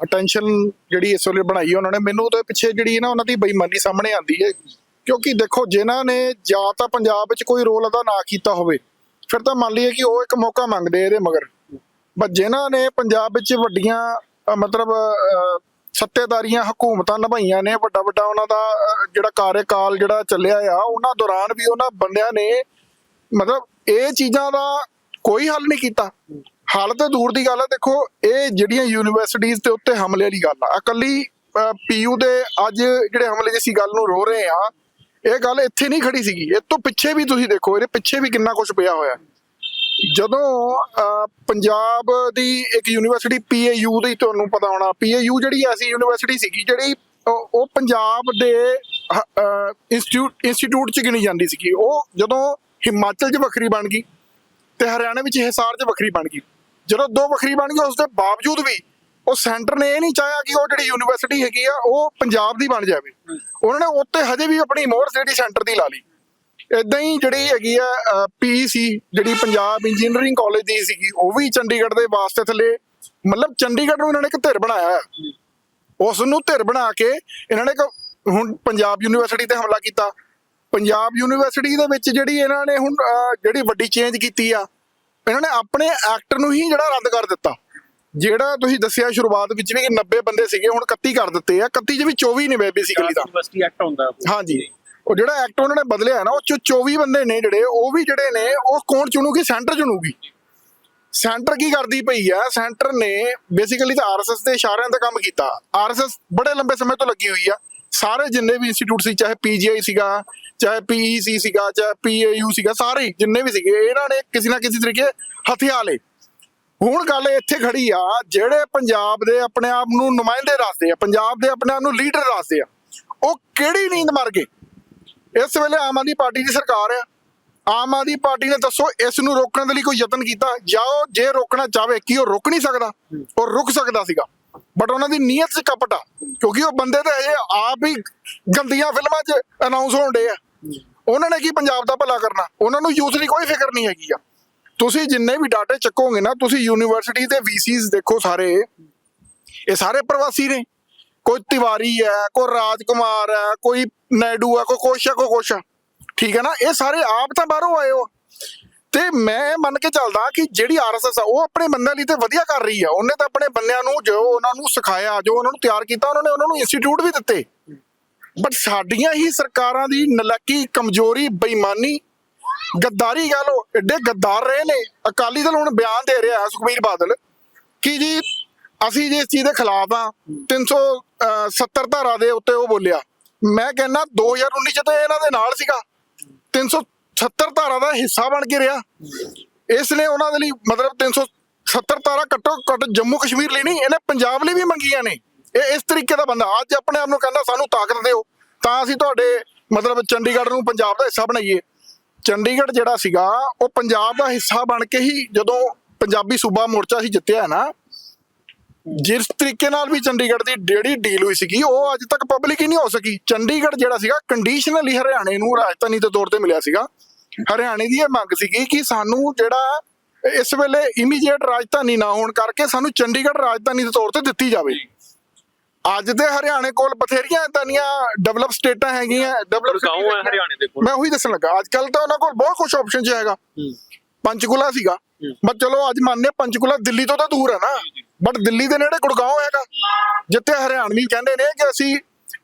ਅਟੈਂਸ਼ਨ ਜਿਹੜੀ ਇਸ ਵੇਲੇ ਬਣਾਈ ਉਹਨਾਂ ਨੇ ਮੈਨੂੰ ਉਹਦੇ ਪਿੱਛੇ ਜਿਹੜੀ ਨਾ ਉਹਨਾਂ ਦੀ ਬੇਈਮਾਨੀ ਸਾਹਮਣੇ ਆਉਂਦੀ ਹੈ। ਕਿਉਂਕਿ ਦੇਖੋ ਜਿਨ੍ਹਾਂ ਨੇ ਜਾਂ ਤਾਂ ਪੰਜਾਬ ਵਿੱਚ ਕੋਈ ਰੋਲ ਅਦਾ ਨਾ ਕੀਤਾ ਹੋਵੇ ਫਿਰ ਤਾਂ ਮੰਨ ਲਈਏ ਕਿ ਉਹ ਇੱਕ ਮੌਕਾ ਮੰਗਦੇ ਇਹਦੇ ਮਗਰ। ਬਟ ਜਿਨ੍ਹਾਂ ਨੇ ਪੰਜਾਬ ਵਿੱਚ ਵੱਡੀਆਂ ਮਤਲਬ ਅਹ, ਸੱਤੇਦਾਰੀਆਂ ਹਕੂਮਤਾਂ ਨਿਭਾਈਆਂ ਨੇ ਵੱਡਾ ਵੱਡਾ ਉਹਨਾਂ ਦਾ ਜਿਹੜਾ ਕਾਰਜਕਾਲ ਜਿਹੜਾ ਚੱਲਿਆ ਆ ਉਹਨਾਂ ਦੌਰਾਨ ਵੀ ਉਹਨਾਂ ਬੰਦਿਆਂ ਨੇ ਮਤਲਬ ਇਹ ਚੀਜ਼ਾਂ ਦਾ ਕੋਈ ਹੱਲ ਨਹੀਂ ਕੀਤਾ। ਹੱਲ ਤਾਂ ਦੂਰ ਦੀ ਗੱਲ ਆ, ਦੇਖੋ, ਇਹ ਜਿਹੜੀਆਂ ਯੂਨੀਵਰਸਿਟੀਆਂ ਦੇ ਉੱਤੇ ਹਮਲੇ ਵਾਲੀ ਗੱਲ ਆ। ਇਕੱਲੀ ਪੀਯੂ ਦੇ ਅੱਜ ਜਿਹੜੇ ਹਮਲੇ ਦੀ ਅਸੀਂ ਗੱਲ ਨੂੰ ਰੋ ਰਹੇ ਆ, ਇਹ ਗੱਲ ਇੱਥੇ ਨਹੀਂ ਖੜੀ ਸੀਗੀ। ਇਹ ਤੋਂ ਪਿੱਛੇ ਵੀ ਤੁਸੀਂ ਦੇਖੋ, ਇਹਦੇ ਪਿੱਛੇ ਵੀ ਕਿੰਨਾ ਕੁਝ ਪਿਆ ਹੋਇਆ। ਜਦੋਂ ਪੰਜਾਬ ਦੀ ਇੱਕ ਯੂਨੀਵਰਸਿਟੀ ਪੀਏਯੂ ਦੀ ਤੁਹਾਨੂੰ ਪਤਾ ਹੋਣਾ, ਪੀਏਯੂ ਜਿਹੜੀ ਐਸੀ ਯੂਨੀਵਰਸਿਟੀ ਸੀਗੀ, ਜਿਹੜੀ ਉਹ ਉਹ ਪੰਜਾਬ ਦੇ ਇੰਸਟੀਚਿਊਟ ਇੰਸਟੀਚਿਊਟ ਚ ਗਿਣੀ ਜਾਂਦੀ ਸੀਗੀ। ਉਹ ਜਦੋਂ ਹਿਮਾਚਲ 'ਚ ਵੱਖਰੀ ਬਣ ਗਈ ਤੇ ਹਰਿਆਣਾ ਵਿੱਚ ਹਿਸਾਰ 'ਚ ਵੱਖਰੀ ਬਣ ਗਈ। ਜਦੋਂ ਦੋ ਵੱਖਰੀ ਬਣ ਗਈ ਉਸ ਦੇ ਬਾਵਜੂਦ ਵੀ ਉਹ ਸੈਂਟਰ ਨੇ ਇਹ ਨਹੀਂ ਚਾਹਿਆ ਕਿ ਉਹ ਜਿਹੜੀ ਯੂਨੀਵਰਸਿਟੀ ਹੈਗੀ ਆ, ਉਹ ਪੰਜਾਬ ਦੀ ਬਣ ਜਾਵੇ। ਉਹਨਾਂ ਨੇ ਉੱਤੇ ਹਜੇ ਵੀ ਆਪਣੀ ਮੋਹਰ ਜਿਹੜੀ ਸੈਂਟਰ ਦੀ ਲਾ ਲਈ। ਇਦਾਂ ਹੀ ਜਿਹੜੀ ਹੈਗੀ ਆ ਪੀਈਸੀ ਜਿਹੜੀ ਪੰਜਾਬ ਇੰਜੀਨੀਅਰਿੰਗ ਕਾਲਜ ਦੀ ਸੀਗੀ, ਉਹ ਵੀ ਚੰਡੀਗੜ੍ਹ ਦੇ ਵਾਸਤੇ ਥੱਲੇ, ਮਤਲਬ ਚੰਡੀਗੜ੍ਹ ਨੂੰ ਇਹਨਾਂ ਨੇ ਇੱਕ ਧਿਰ ਬਣਾਇਆ ਉਸ ਨੂੰ ਧਿਰ ਬਣਾ ਕੇ ਇਹਨਾਂ ਨੇ ਇੱਕ ਹੁਣ ਪੰਜਾਬ ਯੂਨੀਵਰਸਿਟੀ ਤੇ ਹਮਲਾ ਕੀਤਾ। ਪੰਜਾਬ ਯੂਨੀਵਰਸਿਟੀ ਦੇ ਵਿੱਚ ਜਿਹੜੀ ਇਹਨਾਂ ਨੇ ਹੁਣ ਜਿਹੜੀ ਵੱਡੀ ਚੇਂਜ ਕੀਤੀ ਆ ਇਹਨਾਂ ਨੇ ਆਪਣੇ ਐਕਟ ਨੂੰ ਹੀ ਜਿਹੜਾ ਰੱਦ ਕਰ ਦਿੱਤਾ। ਜਿਹੜਾ ਤੁਸੀਂ ਦੱਸਿਆ ਸ਼ੁਰੂਆਤ ਵਿੱਚ ਵੀ ਕਿ 90 ਬੰਦੇ ਸੀਗੇ ਹੁਣ 31 ਕਰ ਦਿੱਤੇ ਆ। 31 ਚ ਵੀ 24 ਨੇ ਬੇਸਿਕਲੀ ਤਾਂ। ਯੂਨੀਵਰਸਿਟੀ ਐਕਟ ਹੁੰਦਾ ਹਾਂਜੀ। ਉਹ ਜਿਹੜਾ ਐਕਟ ਉਹਨਾਂ ਨੇ ਬਦਲਿਆ ਨਾ ਉਹ ਚ 24 ਬੰਦੇ ਨੇ ਜਿਹੜੇ ਉਹ ਵੀ ਜਿਹੜੇ ਨੇ ਉਹ ਕੌਣ ਚੁਣੂਗੀ? ਸੈਂਟਰ ਚੁਣੂਗੀ। ਸੈਂਟਰ ਕੀ ਕਰਦੀ ਪਈ ਆ? ਸੈਂਟਰ ਨੇ ਬੇਸਿਕਲੀ ਤਾਂ ਆਰਐਸਐਸ ਦੇ ਇਸ਼ਾਰਿਆਂ ਤੇ ਕੰਮ ਕੀਤਾ। ਆਰਐਸਐਸ ਬੜੇ ਲੰਬੇ ਸਮੇਂ ਤੋਂ ਲੱਗੀ ਹੋਈ ਆ। ਸਾਰੇ ਜਿੰਨੇ ਵੀ ਇੰਸਟੀਚਿਊਟ ਸੀ ਚਾਹੇ ਪੀਜੀਆਈ ਸੀਗਾ ਚਾਹੇ ਪੀਈਸੀ ਸੀਗਾ, ਚਾਹੇ ਪੀਏਯੂ ਸੀਗਾ, ਸਾਰੇ ਜਿੰਨੇ ਵੀ ਸੀਗੇ, ਇਹਨਾਂ ਨੇ ਕਿਸੇ ਨਾ ਕਿਸੇ ਤਰੀਕੇ ਹਥਿਆ ਲਏ। ਹੁਣ ਗੱਲ ਇੱਥੇ ਖੜੀ ਆ, ਜਿਹੜੇ ਪੰਜਾਬ ਦੇ ਆਪਣੇ ਆਪ ਨੂੰ ਨੁਮਾਇੰਦੇ ਦੱਸਦੇ ਆ, ਪੰਜਾਬ ਦੇ ਆਪਣੇ ਆਪ ਨੂੰ ਲੀਡਰ ਦੱਸਦੇ ਆ, ਉਹ ਕਿਹੜੀ ਨੀਂਦ ਮਰ ਗਏ? ਇਸ ਵੇਲੇ ਆਮ ਆਦਮੀ ਪਾਰਟੀ ਦੀ ਸਰਕਾਰ ਆ। ਆਮ ਆਦਮੀ ਪਾਰਟੀ ਨੇ ਦੱਸੋ, ਇਸ ਨੂੰ ਰੋਕਣ ਦੇ ਲਈ ਕੋਈ ਯਤਨ ਕੀਤਾ? ਜਾਂ ਉਹ ਜੇ ਰੋਕਣਾ ਚਾਹਵੇ, ਕੀ ਉਹ ਰੁਕ ਨਹੀਂ ਸਕਦਾ? ਉਹ ਰੁਕ ਸਕਦਾ ਸੀਗਾ। ਬਟ ਉਹਨਾਂ ਦੀ ਨੀਅਤ 'ਚ ਕਪਟ ਆ ਕਿਉਂਕਿ ਉਹ ਬੰਦੇ ਤਾਂ ਇਹ ਆਪ ਹੀ ਗੰਦੀਆਂ ਫਿਲਮਾਂ 'ਚ ਅਨਾਉਂਸ ਹੋਣ ਡੇ ਆ। ਉਹਨਾਂ ਨੇ ਕੀ ਪੰਜਾਬ ਦਾ ਭਲਾ ਕਰਨਾ? ਉਹਨਾਂ ਨੂੰ ਯੂਥ ਦੀ ਕੋਈ ਫਿਕਰ ਨਹੀਂ ਹੈਗੀ ਆ। ਤੁਸੀਂ ਜਿੰਨੇ ਵੀ ਡਾਟੇ ਚੱਕੋਗੇ ਨਾ, ਤੁਸੀਂ ਯੂਨੀਵਰਸਿਟੀ ਦੇ ਵੀਸੀਸ ਦੇਖੋ ਸਾਰੇ। ਇਹ ਸਾਰੇ ਪ੍ਰਵਾਸੀ ਨੇ। ਕੋਈ ਤਿਵਾਰੀ ਹੈ, ਕੋਈ ਰਾਜਕੁਮਾਰ ਹੈ, ਕੋਈ ਨਾਇਡੂ ਹੈ, ਕੋਈ ਕੁਛ ਹੈ, ਕੋਈ ਕੁਛ ਹੈ। ਠੀਕ ਹੈ ਨਾ? ਇਹ ਸਾਰੇ ਆਪ ਤਾਂ ਬਾਹਰੋਂ ਆਏ ਹੋ। ਤੇ ਮੈਂ ਮੰਨ ਕੇ ਚੱਲਦਾ ਕਿ ਜਿਹੜੀ ਆਰਐਸਐਸ ਆ, ਉਹ ਆਪਣੇ ਬੰਦਿਆਂ ਲਈ ਤੇ ਵਧੀਆ ਕਰ ਰਹੀ ਆ। ਉਹਨੇ ਤਾਂ ਆਪਣੇ ਬੰਦਿਆਂ ਨੂੰ ਜੋ ਉਹਨਾਂ ਨੂੰ ਸਿਖਾਇਆ, ਜੋ ਉਹਨਾਂ ਨੂੰ ਤਿਆਰ ਕੀਤਾ, ਉਹਨਾਂ ਨੇ ਉਹਨਾਂ ਨੂੰ ਇੰਸਟੀਚਿਊਟ ਵੀ ਦਿੱਤੇ। ਬਟ ਸਾਡੀਆਂ ਹੀ ਸਰਕਾਰਾਂ ਦੀ ਨਲਾਇਕੀ ਕਮਜ਼ੋਰੀ, ਬੇਈਮਾਨੀ, ਗੱਦਾਰੀ ਕਹ ਲੋ ਐਡੇ ਗੱਦਾਰ ਰਹੇ ਨੇ। ਅਕਾਲੀ ਦਲ ਹੁਣ ਬਿਆਨ ਦੇ ਰਿਹਾ ਹੈ ਸੁਖਬੀਰ ਬਾਦਲ ਕਿ ਜੀ ਅਸੀਂ ਜੇ ਇਸ ਚੀਜ਼ ਦੇ ਖਿਲਾਫ ਆ 370 ਧਾਰਾ ਦੇ ਉੱਤੇ ਉਹ ਬੋਲਿਆ। ਮੈਂ ਕਹਿੰਦਾ 2019 ਚ ਤਾਂ ਇਹਨਾਂ ਦੇ ਨਾਲ ਸੀਗਾ। 370 ਧਾਰਾ ਦਾ ਹਿੱਸਾ ਬਣ ਕੇ ਰਿਹਾ। ਇਸ ਨੇ ਉਹਨਾਂ ਦੇ ਲਈ ਮਤਲਬ 370 ਧਾਰਾ ਘੱਟੋ ਘੱਟ ਜੰਮੂ ਕਸ਼ਮੀਰ ਲਈ ਨਹੀਂ, ਇਹਨੇ ਪੰਜਾਬ ਲਈ ਵੀ ਮੰਗੀਆਂ ਨੇ। ਇਹ ਇਸ ਤਰੀਕੇ ਦਾ ਬੰਦਾ, ਅੱਜ ਆਪਣੇ ਆਪ ਨੂੰ ਕਹਿੰਦਾ ਸਾਨੂੰ ਤਾਕਤ ਦਿਓ, ਤਾਂ ਅਸੀਂ ਤੁਹਾਡੇ ਮਤਲਬ ਚੰਡੀਗੜ੍ਹ ਨੂੰ ਪੰਜਾਬ ਦਾ ਹਿੱਸਾ ਬਣਾਈਏ। ਚੰਡੀਗੜ੍ਹ ਜਿਹੜਾ ਸੀਗਾ, ਉਹ ਪੰਜਾਬ ਦਾ ਹਿੱਸਾ ਬਣ ਕੇ ਹੀ ਜਦੋਂ ਪੰਜਾਬੀ ਸੂਬਾ ਮੋਰਚਾ ਸੀ ਜਿੱਤਿਆ ਨਾ, ਜਿਸ ਤਰੀਕੇ ਨਾਲ ਵੀ ਚੰਡੀਗੜ੍ਹ ਦੀ ਜਿਹੜੀ ਡੀਲ ਹੋਈ ਸੀਗੀ, ਉਹ ਅੱਜ ਤੱਕ ਪਬਲਿਕ ਹੀ ਨਹੀਂ ਹੋ ਸਕੀ। ਚੰਡੀਗੜ੍ਹ ਜਿਹੜਾ ਸੀਗਾ ਕੰਡੀਸ਼ਨਲੀ ਹਰਿਆਣੇ ਨੂੰ ਰਾਜਧਾਨੀ ਦੇ ਤੌਰ ਤੇ ਮਿਲਿਆ ਸੀਗਾ। ਹਰਿਆਣੇ ਦੀ ਇਹ ਮੰਗ ਸੀਗੀ ਕਿ ਸਾਨੂੰ ਜਿਹੜਾ ਇਸ ਵੇਲੇ ਇਮੀਡੀਏਟ ਰਾਜਧਾਨੀ ਨਾ ਹੋਣ ਕਰਕੇ ਸਾਨੂੰ ਚੰਡੀਗੜ੍ਹ ਰਾਜਧਾਨੀ ਦੇ ਤੌਰ ਤੇ ਦਿੱਤੀ ਜਾਵੇ। ਅੱਜ ਦੇ ਹਰਿਆਣੇ ਕੋਲ ਬਥੇਰੀਆਂ ਏਦਾਂ ਦੀਆਂ ਡਿਵੈਲਪ ਸਟੇਟਾਂ ਹੈਗੀਆਂ ਡਿਵੈਲਪ ਗਾਉਂ ਹੈ ਹਰਿਆਣੇ ਦੇ ਕੋਲ। ਮੈਂ ਉਹੀ ਦੱਸਣ ਲੱਗਾ ਅੱਜ ਕੱਲ ਤਾਂ ਉਹਨਾਂ ਕੋਲ ਬਹੁਤ ਕੁਝ ਆਪਸ਼ਨ ਚ ਹੈਗਾ। ਪੰਚਕੂਲਾ ਸੀਗਾ। ਬਟ ਚਲੋ ਅੱਜ ਮੰਨਨੇ ਪੰਚਕੂਲਾ ਦਿੱਲੀ ਤੋਂ ਤਾਂ ਦੂਰ ਹੈ ਨਾ। ਬਟ ਦਿੱਲੀ ਦੇ ਨੇੜੇ ਗੁੜਗਾਉਂ ਹੈਗਾ। ਜਿੱਥੇ ਹਰਿਆਣਵੀ ਕਹਿੰਦੇ ਨੇ ਕਿ ਅਸੀਂ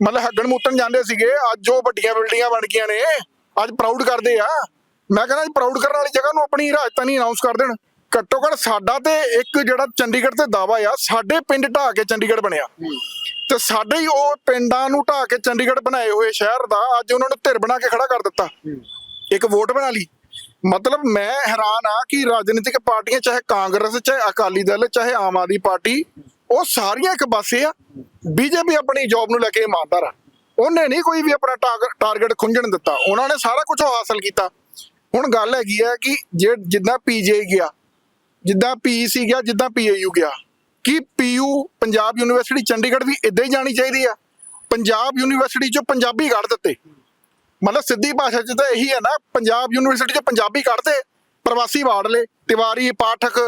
ਮਤਲਬ ਹੱਗਣ ਮੁੱਤਣ ਜਾਂਦੇ ਸੀਗੇ ਅੱਜ ਜੋ ਵੱਡੀਆਂ ਬਿਲਡਿੰਗਾਂ ਬਣ ਗਈਆਂ ਨੇ। ਅੱਜ ਪ੍ਰਾਊਡ ਕਰਦੇ ਆ। ਮੈਂ ਕਹਿੰਦਾ ਜੀ ਪ੍ਰਾਊਡ ਕਰਨ ਵਾਲੀ ਜਗ੍ਹਾ ਨੂੰ ਆਪਣੀ ਰਾਜਧਾਨੀ ਅਨਾਉਂਸ ਕਰ ਦੇਣ। ਘੱਟੋ ਘੱਟ ਸਾਡਾ ਤੇ ਇੱਕ ਜਿਹੜਾ ਚੰਡੀਗੜ੍ਹ ਤੇ ਦਾਵਾ ਆ ਸਾਡੇ ਪਿੰਡ ਢਾਹ ਕੇ ਚੰਡੀਗੜ੍ਹ ਬਣਿਆ। ਤੇ ਸਾਡੇ ਹੀ ਉਹ ਪਿੰਡਾਂ ਨੂੰ ਢਾਹ ਕੇ ਚੰਡੀਗੜ੍ਹ ਬਣਾਏ ਹੋਏ ਸ਼ਹਿਰ ਦਾ ਅੱਜ ਉਹਨਾਂ ਨੂੰ ਧਿਰ ਬਣਾ ਕੇ ਖੜਾ ਕਰ ਦਿੱਤਾ। ਇੱਕ ਵੋਟ ਬਣਾ ਲਈ। ਮਤਲਬ ਮੈਂ ਹੈਰਾਨ ਆ ਕਿ ਰਾਜਨੀਤਿਕ ਪਾਰਟੀਆਂ, ਚਾਹੇ ਕਾਂਗਰਸ, ਚਾਹੇ ਅਕਾਲੀ ਦਲ, ਚਾਹੇ ਆਮ ਆਦਮੀ ਪਾਰਟੀ, ਉਹ ਸਾਰੀਆਂ ਇੱਕ ਪਾਸੇ ਆ। ਬੀਜੇਪੀ ਆਪਣੀ ਜੌਬ ਨੂੰ ਲੈ ਕੇ ਇਮਾਨਦਾਰ ਆ। ਉਹਨੇ ਨਹੀਂ ਕੋਈ ਵੀ ਆਪਣਾ ਟਾਰਗ- ਟਾਰਗੇਟ ਖੁੰਝਣ ਦਿੱਤਾ। ਉਹਨਾਂ ਨੇ ਸਾਰਾ ਕੁਝ ਹਾਸਲ ਕੀਤਾ। ਹੁਣ ਗੱਲ ਹੈਗੀ ਹੈ ਕਿ ਜੇ ਜਿੱਦਾਂ ਪੀਜੇ ਗਿਆ, ਜਿੱਦਾਂ ਪੀਈਸੀ ਗਿਆ, ਜਿੱਦਾਂ ਪੀਏਯੂ ਗਿਆ ਕੀ ਪੀਯੂ ਪੰਜਾਬ ਯੂਨੀਵਰਸਿਟੀ ਚੰਡੀਗੜ੍ਹ ਵੀ ਇਦਾਂ ਹੀ ਜਾਣੀ ਚਾਹੀਦੀ ਆ। ਪੰਜਾਬ ਯੂਨੀਵਰਸਿਟੀ ਚੋਂ ਪੰਜਾਬੀ ਕੱਢ ਦਿੱਤੇ। ਮਤਲਬ ਸਿੱਧੀ ਭਾਸ਼ਾ 'ਚ ਤਾਂ ਇਹੀ ਹੈ ਨਾ ਪੰਜਾਬ ਯੂਨੀਵਰਸਿਟੀ 'ਚ ਪੰਜਾਬੀ ਕੱਢਦੇ ਪ੍ਰਵਾਸੀ ਵਾੜ ਲੈ ਤਿਵਾਰੀ ਪਾਠਕ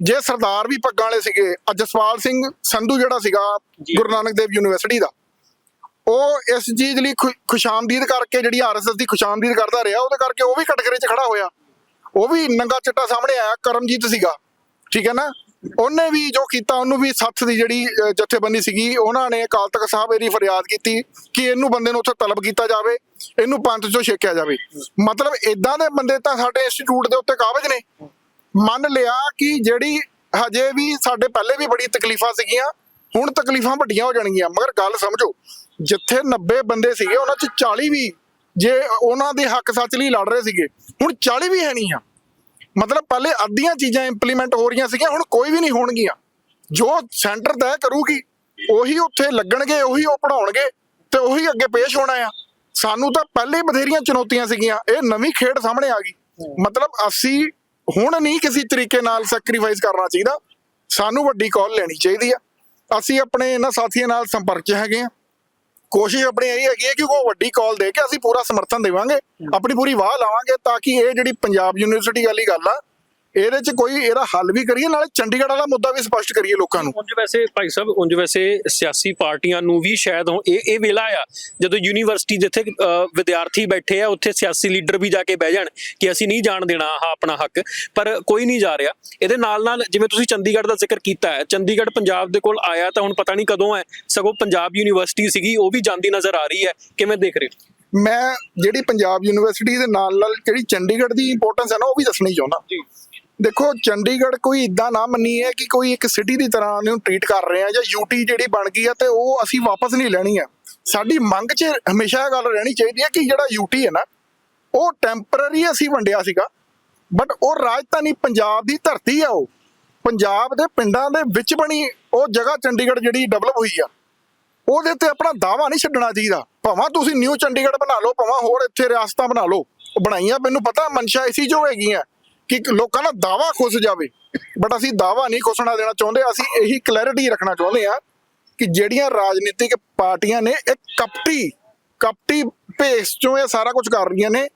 ਜੇ ਸਰਦਾਰ ਵੀ ਪੱਗਾਂ ਵਾਲੇ ਸੀਗੇ ਅੱਜ ਜਸਪਾਲ ਸਿੰਘ ਸੰਧੂ ਜਿਹੜਾ ਸੀਗਾ। ਗੁਰੂ ਨਾਨਕ ਦੇਵ ਯੂਨੀਵਰਸਿਟੀ ਦਾ। ਉਹ ਇਸ ਚੀਜ਼ ਲਈ ਖੁਸ਼ਾਮਦੀਦ ਕਰਕੇ ਜਿਹੜੀ ਆਰਐਸਐਸ ਦੀ ਖੁਸ਼ਾਮਦੀਦ ਕਰਦਾ ਰਿਹਾ ਉਹਦੇ ਕਰਕੇ ਉਹ ਵੀ ਕਟਕਰੇ 'ਚ ਖੜਾ ਹੋਇਆ। ਉਹ ਵੀ ਨੰਗਾ ਚਿੱਟਾ ਸਾਹਮਣੇ ਆਇਆ ਕਰਮਜੀਤ ਸੀਗਾ। ਠੀਕ ਹੈ ਨਾ? ਉਹਨੇ ਵੀ ਜੋ ਕੀਤਾ, ਉਹਨੂੰ ਵੀ ਸੱਥ ਦੀ ਜਿਹੜੀ ਜਥੇਬੰਦੀ ਸੀਗੀ, ਉਹਨਾਂ ਨੇ ਅਕਾਲ ਤਖਤ ਸਾਹਿਬ ਇਹਦੀ ਫਰਿਆਦ ਕੀਤੀ ਕਿ ਇਹਨੂੰ ਬੰਦੇ ਨੂੰ ਉੱਥੇ ਤਲਬ ਕੀਤਾ ਜਾਵੇ, ਇਹਨੂੰ ਪੰਥ ਚੋਂ ਛੇਕਿਆ ਜਾਵੇ। ਮਤਲਬ ਇਦਾਂ ਦੇ ਬੰਦੇ ਤਾਂ ਸਾਡੇ ਇੰਸਟੀਚਿਊਟ ਦੇ ਉੱਤੇ ਕਾਬਜ ਨੇ। ਮੰਨ ਲਿਆ ਕਿ ਜਿਹੜੀ ਹਜੇ ਵੀ ਸਾਡੇ ਪਹਿਲੇ ਵੀ ਬੜੀ ਤਕਲੀਫਾਂ ਸੀਗੀਆਂ, ਹੁਣ ਤਕਲੀਫਾਂ ਵੱਡੀਆਂ ਹੋ ਜਾਣਗੀਆਂ। ਮਗਰ ਗੱਲ ਸਮਝੋ, ਜਿੱਥੇ 90 ਬੰਦੇ ਸੀਗੇ, ਉਹਨਾਂ ਚ 40 ਵੀ ਜੇ ਉਹਨਾਂ ਦੇ ਹੱਕ ਸੱਚ ਲਈ ਲੜ ਰਹੇ ਸੀਗੇ, ਹੁਣ 40 ਵੀ ਹੈ ਨਹੀਂ ਆ। ਮਤਲਬ ਪਹਿਲੇ ਅੱਧੀਆਂ ਚੀਜ਼ਾਂ ਇੰਪਲੀਮੈਂਟ ਹੋ ਰਹੀਆਂ ਸੀਗੀਆਂ, ਹੁਣ ਕੋਈ ਵੀ ਨਹੀਂ ਹੋਣਗੀਆਂ। ਜੋ ਸੈਂਟਰ ਤੈਅ ਕਰੂਗੀ, ਉਹੀ ਉੱਥੇ ਲੱਗਣਗੇ, ਉਹੀ ਉਹ ਪੜਾਉਣਗੇ ਤੇ ਉਹੀ ਅੱਗੇ ਪੇਸ਼ ਹੋਣਾ ਆ। ਸਾਨੂੰ ਤਾਂ ਪਹਿਲੇ ਹੀ ਬਥੇਰੀਆਂ ਚੁਣੌਤੀਆਂ ਸੀਗੀਆਂ, ਇਹ ਨਵੀਂ ਖੇਡ ਸਾਹਮਣੇ ਆ ਗਈ। ਮਤਲਬ ਅਸੀਂ ਹੁਣ ਨਹੀਂ ਕਿਸੇ ਤਰੀਕੇ ਨਾਲ ਸੈਕਰੀਫਾਈਸ ਕਰਨਾ ਚਾਹੀਦਾ। ਸਾਨੂੰ ਵੱਡੀ ਕਾਲ ਲੈਣੀ ਚਾਹੀਦੀ ਆ। ਅਸੀਂ ਆਪਣੇ ਇਹਨਾਂ ਸਾਥੀਆਂ ਨਾਲ ਸੰਪਰਕ 'ਚ ਹੈਗੇ ਆ। ਕੋਸ਼ਿਸ਼ ਆਪਣੀ ਇਹ ਹੈਗੀ ਹੈ ਕਿ ਉਹ ਵੱਡੀ ਕਾਲ ਦੇ ਕੇ ਅਸੀਂ ਪੂਰਾ ਸਮਰਥਨ ਦੇਵਾਂਗੇ ਆਪਣੀ ਪੂਰੀ ਵਾਹ ਲਾਵਾਂਗੇ ਤਾਂ ਕਿ ਇਹ ਜਿਹੜੀ ਪੰਜਾਬ ਯੂਨੀਵਰਸਿਟੀ ਵਾਲੀ ਗੱਲ ਆ ਇਹਦੇ 'ਚ ਕੋਈ ਇਹਦਾ ਹੱਲ ਵੀ ਕਰੀਏ ਨਾਲੇ ਚੰਡੀਗੜ੍ਹ ਵਾਲਾ ਮੁੱਦਾ ਵੀ ਸਪਸ਼ਟ ਕਰੀਏ ਲੋਕਾਂ ਨੂੰ। ਉਂਝ ਵੈਸੇ ਭਾਈ ਸਾਹਿਬ ਉਂਝ ਵੈਸੇ ਸਿਆਸੀ ਪਾਰਟੀਆਂ ਨੂੰ ਵੀ ਸ਼ਾਇਦ ਇਹ ਇਹ ਵੇਲਾ ਆ ਜਦੋਂ ਯੂਨੀਵਰਸਿਟੀ ਜਿੱਥੇ ਵਿਦਿਆਰਥੀ ਬੈਠੇ ਆ ਉੱਥੇ ਸਿਆਸੀ ਲੀਡਰ ਵੀ ਜਾ ਕੇ ਬਹਿ ਜਾਣ ਕਿ ਅਸੀਂ ਨਹੀਂ ਜਾਣ ਦੇਣਾ ਆਹ ਆਪਣਾ ਹੱਕ ਪਰ ਕੋਈ ਨਹੀਂ ਜਾ ਰਿਹਾ। ਇਹਦੇ ਨਾਲ ਨਾਲ ਜਿਵੇਂ ਤੁਸੀਂ ਚੰਡੀਗੜ੍ਹ ਦਾ ਜ਼ਿਕਰ ਕੀਤਾ ਹੈ ਚੰਡੀਗੜ੍ਹ ਪੰਜਾਬ ਦੇ ਕੋਲ ਆਇਆ ਤਾਂ ਹੁਣ ਪਤਾ ਨਹੀਂ ਕਦੋਂ ਹੈ ਸਗੋਂ ਪੰਜਾਬ ਯੂਨੀਵਰਸਿਟੀ ਸੀਗੀ ਉਹ ਵੀ ਜਾਂਦੀ ਨਜ਼ਰ ਆ ਰਹੀ ਹੈ। ਕਿਵੇਂ ਦੇਖ ਰਹੇ ਹੋ? ਮੈਂ ਜਿਹੜੀ ਪੰਜਾਬ ਯੂਨੀਵਰਸਿਟੀ ਦੇ ਨਾਲ ਨਾਲ ਜਿਹੜੀ ਚੰਡੀਗੜ੍ਹ ਦੀ ਇੰਪੋਰਟੈਂਸ ਹੈ ਨਾ ਉਹ ਵੀ ਦੱਸਣੀ ਚਾਹੁੰਦਾ। ਜੀ। ਦੇਖੋ, ਚੰਡੀਗੜ੍ਹ ਕੋਈ ਇਦਾਂ ਨਾ ਮੰਨੀਏ ਕਿ ਕੋਈ ਇੱਕ ਸਿਟੀ ਦੀ ਤਰ੍ਹਾਂ ਨੂੰ ਟ੍ਰੀਟ ਕਰ ਰਹੇ ਆ ਜਾਂ ਯੂਟੀ ਜਿਹੜੀ ਬਣ ਗਈ ਆ ਤੇ ਉਹ ਅਸੀਂ ਵਾਪਸ ਨਹੀਂ ਲੈਣੀ ਆ। ਸਾਡੀ ਮੰਗ 'ਚ ਹਮੇਸ਼ਾ ਇਹ ਗੱਲ ਰਹਿਣੀ ਚਾਹੀਦੀ ਹੈ ਕਿ ਜਿਹੜਾ ਯੂਟੀ ਹੈ ਨਾ, ਉਹ ਟੈਂਪਰਰੀ ਅਸੀਂ ਵੰਡਿਆ ਸੀਗਾ ਬਟ ਉਹ ਰਾਜਧਾਨੀ ਪੰਜਾਬ ਦੀ ਧਰਤੀ ਆ ਉਹ। ਪੰਜਾਬ ਦੇ ਪਿੰਡਾਂ ਦੇ ਵਿੱਚ ਬਣੀ ਉਹ ਜਗ੍ਹਾ ਚੰਡੀਗੜ੍ਹ ਜਿਹੜੀ ਡਿਵੈਲਪ ਹੋਈ ਆ। ਉਹਦੇ ਤੇ ਆਪਣਾ ਦਾਵਾ ਨਹੀਂ ਛੱਡਣਾ ਚਾਹੀਦਾ। ਭਾਵੇਂ ਤੁਸੀਂ ਨਿਊ ਚੰਡੀਗੜ੍ਹ ਬਣਾ ਲਓ, ਭਾਵੇਂ ਹੋਰ ਇੱਥੇ ਰਿਆਸਤਾਂ ਬਣਾ ਲਓ। ਉਹ ਬਣਾਈਆਂ, ਮੈਨੂੰ ਪਤਾ, ਮਨਸ਼ਾ ਇਸੀ ਜੋ ਹੈਗੀਆਂ ਕਿ ਲੋਕਾਂ ਦਾ ਦਾਵਾ ਖੁੱਸ ਜਾਵੇ। ਬਟ ਅਸੀਂ ਦਾਵਾ ਨਹੀਂ ਖੁੱਸਣਾ ਦੇਣਾ ਚਾਹੁੰਦੇ, ਅਸੀਂ ਇਹੀ ਕਲੈਰਿਟੀ ਰੱਖਣਾ ਚਾਹੁੰਦੇ ਆ ਕਿ ਜਿਹੜੀਆਂ ਰਾਜਨੀਤਿਕ ਪਾਰਟੀਆਂ ਨੇ, ਇਹ ਕਪਟੀ ਕਪਟੀ ਭੇਸ ਚੋਂ ਇਹ ਸਾਰਾ ਕੁਝ ਕਰ ਰਹੀਆਂ ਨੇ।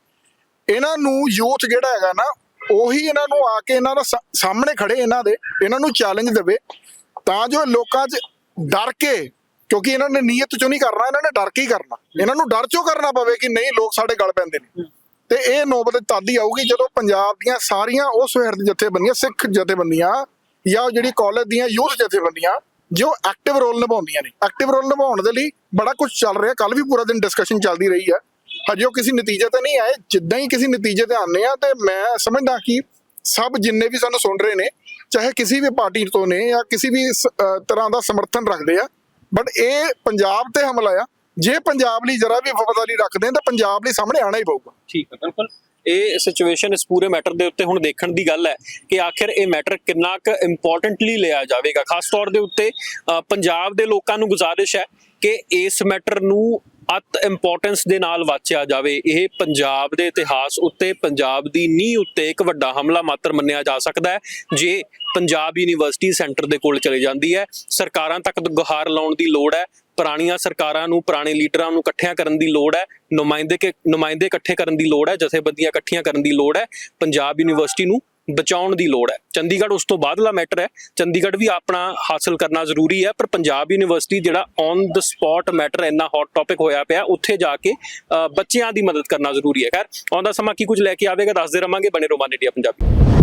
ਇਹਨਾਂ ਨੂੰ ਯੂਥ ਜਿਹੜਾ ਹੈਗਾ ਨਾ, ਉਹੀ ਇਹਨਾਂ ਨੂੰ ਆ ਕੇ ਇਹਨਾਂ ਦਾ ਸਾਹਮਣੇ ਖੜੇ ਇਹਨਾਂ ਦੇ, ਇਹਨਾਂ ਨੂੰ ਚੈਲੰਜ ਦੇਵੇ। ਤਾਂ ਜੋ ਲੋਕਾਂ 'ਚ ਡਰ ਕੇ, ਕਿਉਂਕਿ ਇਹਨਾਂ ਨੇ ਨੀਅਤ ਚੋਂ ਨਹੀਂ ਕਰਨਾ, ਇਹਨਾਂ ਨੇ ਡਰ ਕੇ ਹੀ ਕਰਨਾ। ਇਹਨਾਂ ਨੂੰ ਡਰ ਚੋਂ ਕਰਨਾ ਪਵੇ ਕਿ ਨਹੀਂ, ਲੋਕ ਸਾਡੇ ਗਲ ਪੈਂਦੇ ਨੇ। ਤੇ ਇਹ ਨੌਬਤ ਤਦ ਹੀ ਆਊਗੀ ਜਦੋਂ ਪੰਜਾਬ ਦੀਆਂ ਸਾਰੀਆਂ ਉਹ ਸੁਹਿਰਦ ਜਥੇਬੰਦੀਆਂ, ਸਿੱਖ ਜਥੇਬੰਦੀਆਂ ਜਾਂ ਜਿਹੜੀ ਕਾਲਜ ਦੀਆਂ ਯੂਥ ਜਥੇਬੰਦੀਆਂ, ਜੋ ਐਕਟਿਵ ਰੋਲ ਨਿਭਾਉਂਦੀਆਂ ਨੇ। ਐਕਟਿਵ ਰੋਲ ਨਿਭਾਉਣ ਦੇ ਲਈ ਬੜਾ ਕੁਝ ਚੱਲ ਰਿਹਾ। ਕੱਲ ਵੀ ਪੂਰਾ ਦਿਨ ਡਿਸਕਸ਼ਨ ਚੱਲਦੀ ਰਹੀ ਹੈ। ਹਜੇ ਉਹ ਕਿਸੇ ਨਤੀਜੇ ਤੇ ਨਹੀਂ ਆਏ। ਜਿੱਦਾਂ ਹੀ ਕਿਸੇ ਨਤੀਜੇ ਤੇ ਆਉਂਦੇ ਆ ਤੇ ਮੈਂ ਸਮਝਦਾ ਕਿ ਸਭ ਜਿੰਨੇ ਵੀ ਸਾਨੂੰ ਸੁਣ ਰਹੇ ਨੇ, ਚਾਹੇ ਕਿਸੇ ਵੀ ਪਾਰਟੀ ਤੋਂ ਨੇ ਜਾਂ ਕਿਸੇ ਵੀ ਸ- ਤਰ੍ਹਾਂ ਦਾ ਸਮਰਥਨ ਰੱਖਦੇ ਆ ਬਟ ਇਹ ਪੰਜਾਬ ਤੇ ਹਮਲਾ ਆ। ਜੇ ਪੰਜਾਬ ਲਈ ਜਰਾ ਵੀ ਵਫਾਦਾਰੀ ਰੱਖਦੇ ਤਾਂ ਪੰਜਾਬ ਲਈ ਸਾਹਮਣੇ ਆਣਾ ਹੀ ਪਊਗਾ। ਠੀਕ ਹੈ, ਬਿਲਕੁਲ। ਇਹ ਸਿਚੁਏਸ਼ਨ ਇਸ ਪੂਰੇ ਮੈਟਰ ਦੇ ਉੱਤੇ ਹੁਣ ਦੇਖਣ ਦੀ ਗੱਲ ਹੈ ਕਿ ਆਖਿਰ ਇਹ ਮੈਟਰ ਕਿੰਨਾ ਕੁ ਇੰਪੋਰਟੈਂਟਲੀ ਲਿਆ ਜਾਵੇਗਾ। ਖਾਸ ਤੌਰ ਦੇ ਉੱਤੇ ਪੰਜਾਬ ਦੇ ਲੋਕਾਂ ਨੂੰ ਗੁਜ਼ਾਰਿਸ਼ ਹੈ ਕਿ ਇਸ ਮੈਟਰ ਨੂੰ ਅਤ ਇੰਪੋਰਟੈਂਸ ਦੇ ਨਾਲ ਵਾਚਿਆ ਜਾਵੇ। ਇਹ ਪੰਜਾਬ ਦੇ ਇਤਿਹਾਸ ਉੱਤੇ, ਪੰਜਾਬ ਦੀ ਨੀਂਹ ਉੱਤੇ ਇੱਕ ਵੱਡਾ ਹਮਲਾ ਮਾਤਰ ਮੰਨਿਆ ਜਾ ਸਕਦਾ ਹੈ, ਜੇ ਪੰਜਾਬ ਯੂਨੀਵਰਸਿਟੀ ਸੈਂਟਰ ਦੇ ਕੋਲ ਚਲੇ ਜਾਂਦੀ ਹੈ। ਸਰਕਾਰਾਂ ਤੱਕ ਗੁਹਾਰ ਲਾਉਣ ਦੀ ਲੋੜ ਹੈ ਪੁਰਾਣੀਆਂ ਸਰਕਾਰਾਂ ਨੂੰ, ਪੁਰਾਣੇ ਲੀਡਰਾਂ ਨੂੰ ਇਕੱਠਿਆਂ ਕਰਨ ਦੀ ਲੋੜ ਹੈ, ਨੁਮਾਇੰਦੇ ਕੇ, ਨੁਮਾਇੰਦੇ ਇਕੱਠੇ ਕਰਨ ਦੀ ਲੋੜ ਹੈ, ਜਥੇਬੰਦੀਆਂ ਇਕੱਠੀਆਂ ਕਰਨ ਦੀ ਲੋੜ ਹੈ, ਪੰਜਾਬ ਯੂਨੀਵਰਸਿਟੀ ਨੂੰ ਬਚਾਉਣ ਦੀ ਲੋੜ ਹੈ। ਚੰਡੀਗੜ੍ਹ ਉਸ ਤੋਂ ਬਾਅਦਲਾ ਮੈਟਰ ਹੈ, ਚੰਡੀਗੜ੍ਹ ਵੀ ਆਪਣਾ ਹਾਸਲ ਕਰਨਾ ਜ਼ਰੂਰੀ ਹੈ, ਪਰ ਪੰਜਾਬ ਯੂਨੀਵਰਸਿਟੀ ਜਿਹੜਾ ਔਨ ਦ ਸਪੌਟ ਮੈਟਰ ਇੰਨਾ ਹੌਟ ਟਾਪਿਕ ਹੋਇਆ ਪਿਆ, ਉੱਥੇ ਜਾ ਕੇ ਬੱਚਿਆਂ ਦੀ ਮਦਦ ਕਰਨਾ ਜ਼ਰੂਰੀ ਹੈ। ਖੈਰ ਆਉਂਦਾ ਸਮਾਂ ਕੀ ਕੁਝ ਲੈ ਕੇ ਆਵੇਗਾ, ਦੱਸਦੇ ਰਵਾਂਗੇ, ਬਣੇ ਰੋਮਾਨ ਇੰਡੀਆ ਪੰਜਾਬੀ।